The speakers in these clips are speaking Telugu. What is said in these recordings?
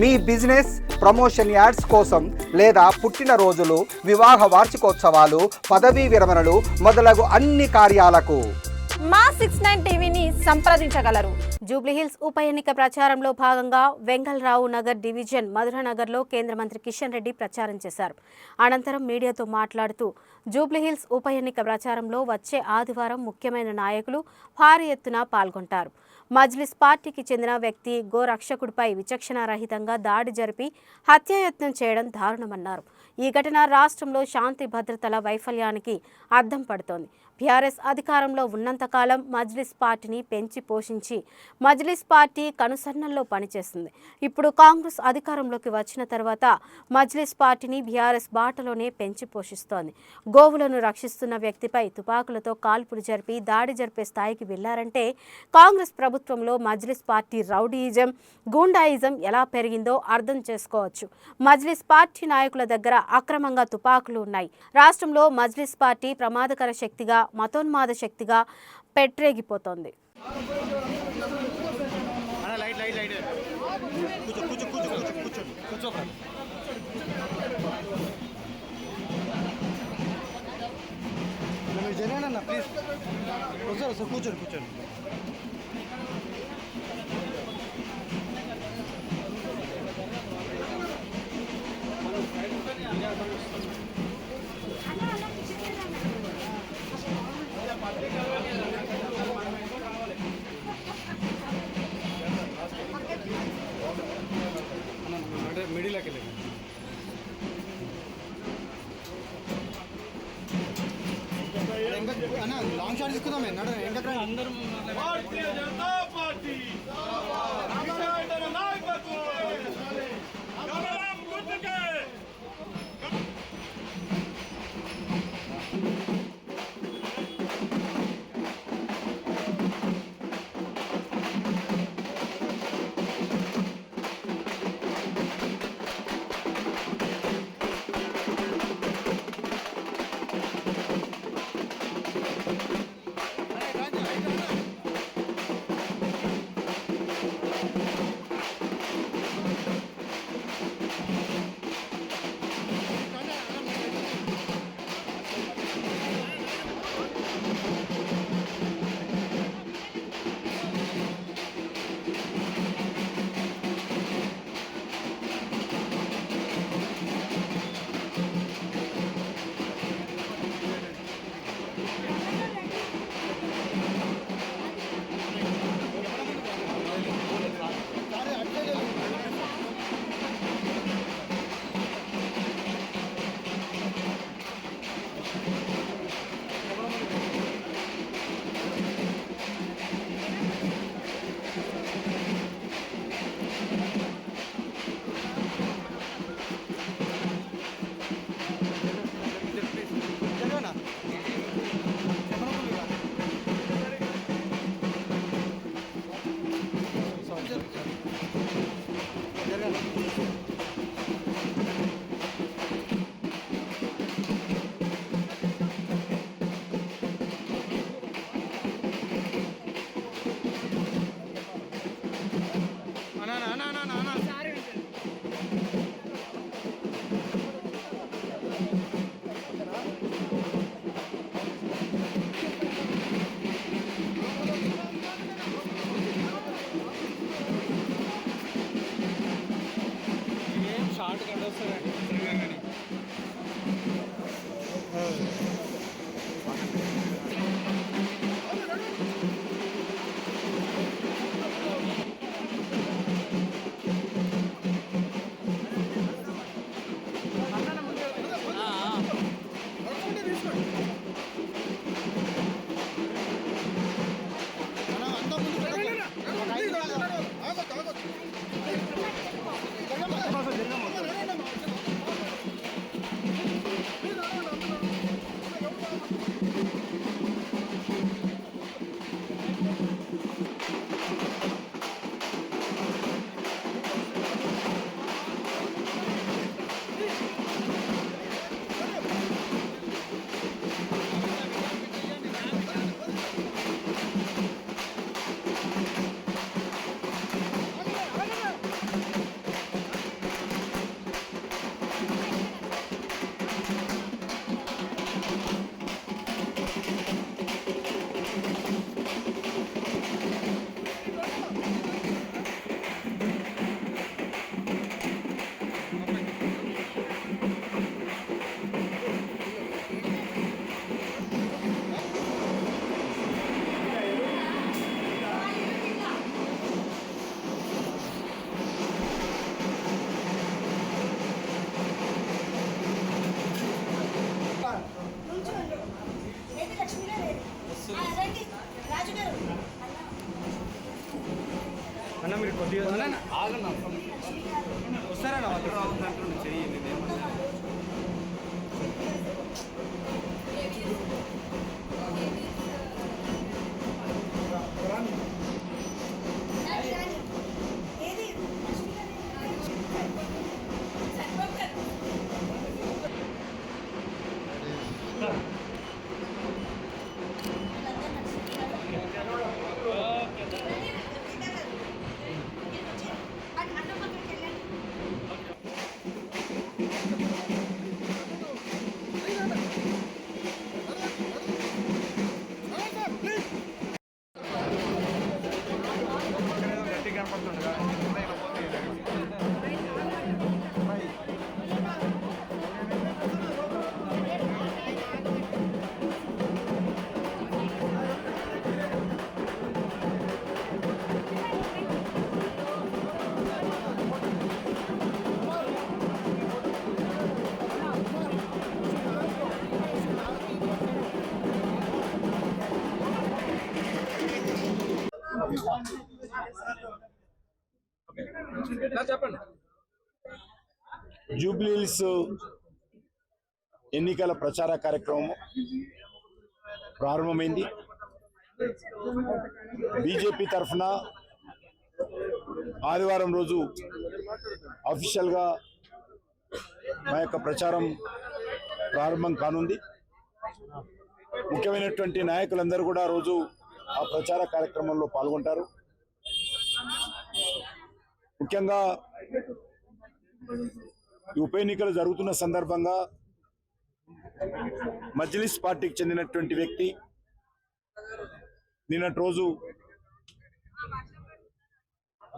మీ బిజినెస్ ప్రమోషన్ యాడ్స్ కోసం లేదా పుట్టినరోజులు వివాహ వార్షికోత్సవాలు పదవీ విరమణలు మొదలగు అన్ని కార్యాలకు. మా సిక్స్ నైన్ టీవీని సంప్రదించగలరు. జూబ్లీహిల్స్ ఉప ఎన్నిక ప్రచారంలో భాగంగా వెంగళరావు నగర్ డివిజన్ మధురనగర్లో కేంద్ర మంత్రి కిషన్ రెడ్డి ప్రచారం చేశారు. అనంతరం మీడియాతో మాట్లాడుతూ జూబ్లీహిల్స్ ఉప ఎన్నిక ప్రచారంలో వచ్చే ఆదివారం ముఖ్యమైన నాయకులు భారీ ఎత్తున పాల్గొంటారు. మజ్లిస్ పార్టీకి చెందిన వ్యక్తి గోరక్షకుడిపై విచక్షణారహితంగా దాడి జరిపి హత్యాయత్నం చేయడం దారుణమన్నారు. ఈ ఘటన రాష్ట్రంలో శాంతి భద్రతల వైఫల్యానికి అద్దం పడుతోంది. బీఆర్ఎస్ అధికారంలో ఉన్నంతకాలం మజ్లిస్ పార్టీని పెంచి పోషించి మజ్లిస్ పార్టీ కనుసన్నల్లో పనిచేస్తుంది. ఇప్పుడు కాంగ్రెస్ అధికారంలోకి వచ్చిన తర్వాత మజ్లిస్ పార్టీని బీఆర్ఎస్ బాటలోనే పెంచి పోషిస్తోంది. గోవులను రక్షిస్తున్న వ్యక్తిపై తుపాకులతో కాల్పులు జరిపి దాడి జరిపే స్థాయికి వెళ్ళారంటే కాంగ్రెస్ ప్రభుత్వంలో మజ్లిస్ పార్టీ రౌడీయిజం గూండాయిజం ఎలా పెరిగిందో అర్థం చేసుకోవచ్చు. మజ్లిస్ పార్టీ నాయకుల దగ్గర అక్రమంగా తుపాకులు ఉన్నాయి. రాష్ట్రంలో మజ్లిస్ పార్టీ ప్రమాదకర శక్తిగా మతోన్మాద శక్తిగా పెట్టరేగిపోతోంది కూర్చోండి కూర్చోండి తీసుకుందాం నడ ఎండ అందరూ జూబ్లీహిల్స్ ఎన్నికల ప్రచార కార్యక్రమం ప్రారంభమైంది. బీజేపీ తరఫున ఆదివారం రోజు అఫీషియల్గా మా యొక్క ప్రచారం ప్రారంభం కానుంది. ముఖ్యమైనటువంటి నాయకులందరూ కూడా రోజు ఆ ప్రచార కార్యక్రమంలో పాల్గొంటారు. ముఖ్యంగా ఈ ఉప ఎన్నికలు జరుగుతున్న సందర్భంగా మజ్లిస్ పార్టీకి చెందినటువంటి వ్యక్తి నిన్నటి రోజు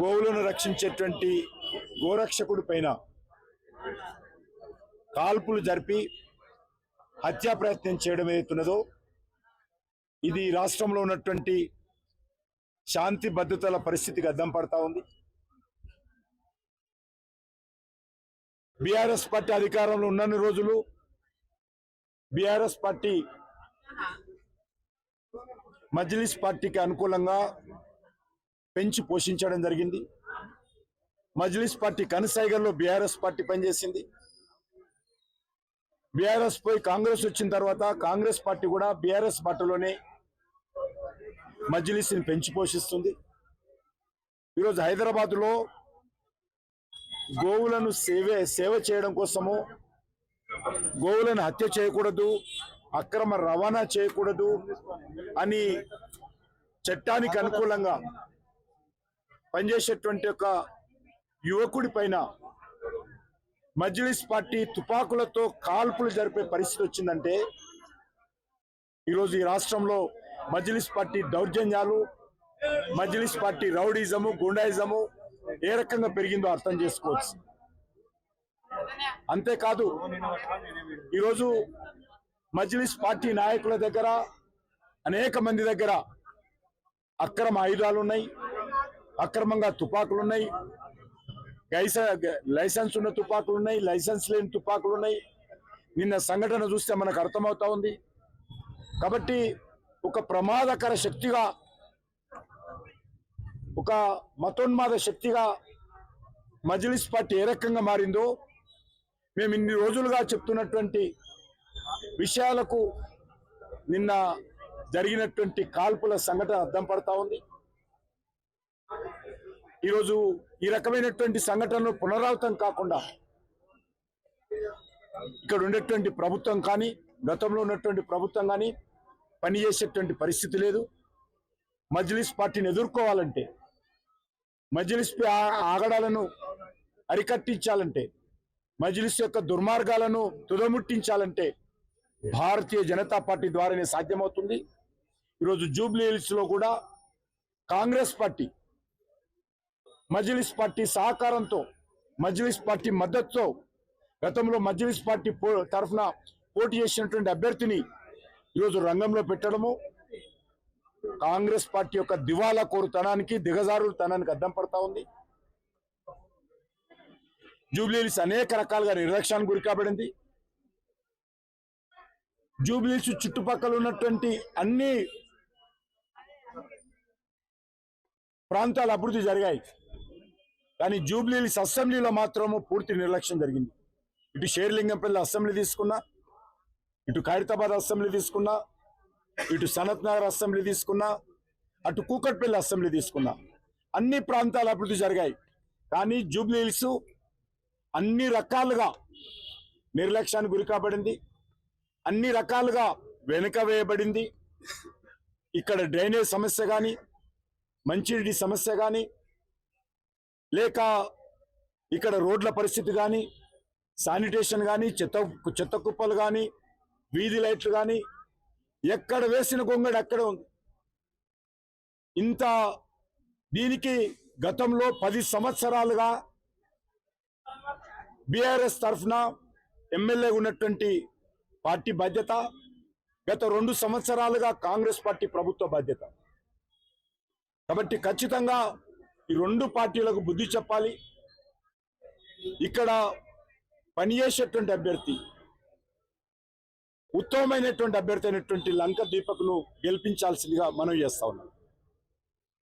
గోవులను రక్షించేటువంటి గోరక్షకుడి పైన కాల్పులు జరిపి హత్యా ప్రయత్నం చేయడం ఏదైతున్నదో ఇది రాష్ట్రంలో ఉన్నటువంటి శాంతి భద్రతల పరిస్థితికి అద్దం పడతా ఉంది. బీఆర్ఎస్ పార్టీ అధికారంలో ఉన్నన్ని రోజులు బీఆర్ఎస్ పార్టీ మజ్లిస్ పార్టీకి అనుకూలంగా పెంచి పోషించడం జరిగింది. మజ్లిస్ పార్టీ కనసాగర్లో బీఆర్ఎస్ పార్టీ పనిచేసింది. బీఆర్ఎస్ పోయి కాంగ్రెస్ వచ్చిన తర్వాత కాంగ్రెస్ పార్టీ కూడా బీఆర్ఎస్ పార్టీలోనే మజ్లిస్ని పెంచి పోషిస్తుంది. ఈరోజు హైదరాబాద్లో గోవులను సేవ సేవ చేయడం కోసము గోవులను హత్య చేయకూడదు అక్రమ రవాణా చేయకూడదు అని చట్టానికి అనుకూలంగా పనిచేసేటువంటి ఒక యువకుడి పైన మజ్లిస్ పార్టీ తుపాకులతో కాల్పులు జరిపే పరిస్థితి వచ్చిందంటే ఈరోజు ఈ రాష్ట్రంలో మజ్లిస్ పార్టీ దౌర్జన్యాలు మజ్లిస్ పార్టీ రౌడీజము గుండాయిజము ఏ రకంగా పెరిగిందో అర్థం చేసుకోవచ్చు. అంతేకాదు ఈరోజు మజ్లిస్ పార్టీ నాయకుల దగ్గర అనేక మంది దగ్గర అక్రమ ఆయుధాలు ఉన్నాయి అక్రమంగా తుపాకులు ఉన్నాయి లైసెన్స్ ఉన్న తుపాకులు ఉన్నాయి లైసెన్స్ లేని తుపాకులు ఉన్నాయి నిన్న సంఘటన చూస్తే మనకు అర్థమవుతా ఉంది. కాబట్టి ఒక ప్రమాదకర శక్తిగా ఒక మతోన్మాద శక్తిగా మజ్లిస్ పార్టీ ఏ రకంగా మారిందో మేము ఇన్ని రోజులుగా చెప్తున్నటువంటి విషయాలకు నిన్న జరిగినటువంటి కాల్పుల సంఘటన అర్థం పడతా ఉంది. ఈరోజు ఈ రకమైనటువంటి సంఘటనలు పునరావృతం కాకుండా ఇక్కడ ఉండేటువంటి ప్రభుత్వం కానీ గతంలో ఉన్నటువంటి ప్రభుత్వం కానీ పనిచేసేటువంటి పరిస్థితి లేదు. మజ్లిస్ పార్టీని ఎదుర్కోవాలంటే మజిలిస్ ఆ- ఆగడాలను అరికట్టించాలంటే మజిలిస్ యొక్క దుర్మార్గాలను తుదముట్టించాలంటే భారతీయ జనతా పార్టీ ద్వారానే సాధ్యమవుతుంది. ఈరోజు జూబ్లీ హిల్స్లో కూడా కాంగ్రెస్ పార్టీ మజ్లిస్ పార్టీ సహకారంతో మజ్లిస్ పార్టీ మద్దతుతో గతంలో మజ్లిస్ పార్టీ పో- తరఫున పోటీ చేసినటువంటి అభ్యర్థిని ఈరోజు రంగంలో పెట్టడము కాంగ్రెస్ పార్టీ యొక్క దివాలా కోరుతనానికి దిగజారుతనానికి అద్దం పడతా ఉంది. జూబ్లీహిల్స్ అనేక రకాలుగా నిర్లక్ష్యానికి గురి కాబడింది. జూబ్లీహిల్స్ చుట్టుపక్కల ఉన్నటువంటి అన్ని ప్రాంతాలు అభివృద్ధి జరిగాయి. కానీ జూబ్లీహిల్స్ అసెంబ్లీలో మాత్రము పూర్తి నిర్లక్ష్యం జరిగింది. ఇటు షేర్లింగంపల్లి అసెంబ్లీ తీసుకున్నా ఇటు ఖైరతాబాద్ అసెంబ్లీ తీసుకున్నా ఇటు సనత్ నగర్ అసెంబ్లీ తీసుకున్నా అటు కూకట్పల్లి అసెంబ్లీ తీసుకున్నా. అన్ని ప్రాంతాల అభివృద్ధి జరిగాయి. కానీ జూబ్లీహిల్స్ అన్ని రకాలుగా నిర్లక్ష్యానికి గురి కాబడింది అన్ని రకాలుగా వెనుక వేయబడింది. ఇక్కడ డ్రైనేజ్ సమస్య కానీ మంచినీటి సమస్య కానీ లేక ఇక్కడ రోడ్ల పరిస్థితి కానీ శానిటేషన్ కానీ చెత్త చెత్త కుప్పలు కానీ వీధి లైట్లు కానీ ఎక్కడ వేసిన గొంగడు అక్కడే ఉంది. ఇంత దీనికి గతంలో పది సంవత్సరాలుగా బీఆర్ఎస్ తరఫున ఎమ్మెల్యే ఉన్నటువంటి పార్టీ బాధ్యత గత రెండు సంవత్సరాలుగా కాంగ్రెస్ పార్టీ ప్రభుత్వ బాధ్యత. కాబట్టి ఖచ్చితంగా ఈ రెండు పార్టీలకు బుద్ధి చెప్పాలి. ఇక్కడ పనిచేసేటువంటి అభ్యర్థి ఉత్తమమైనటువంటి అభ్యర్థి అయినటువంటి లంక దీపక్ను గెలిపించాల్సిందిగా మనం చేస్తా ఉన్నాం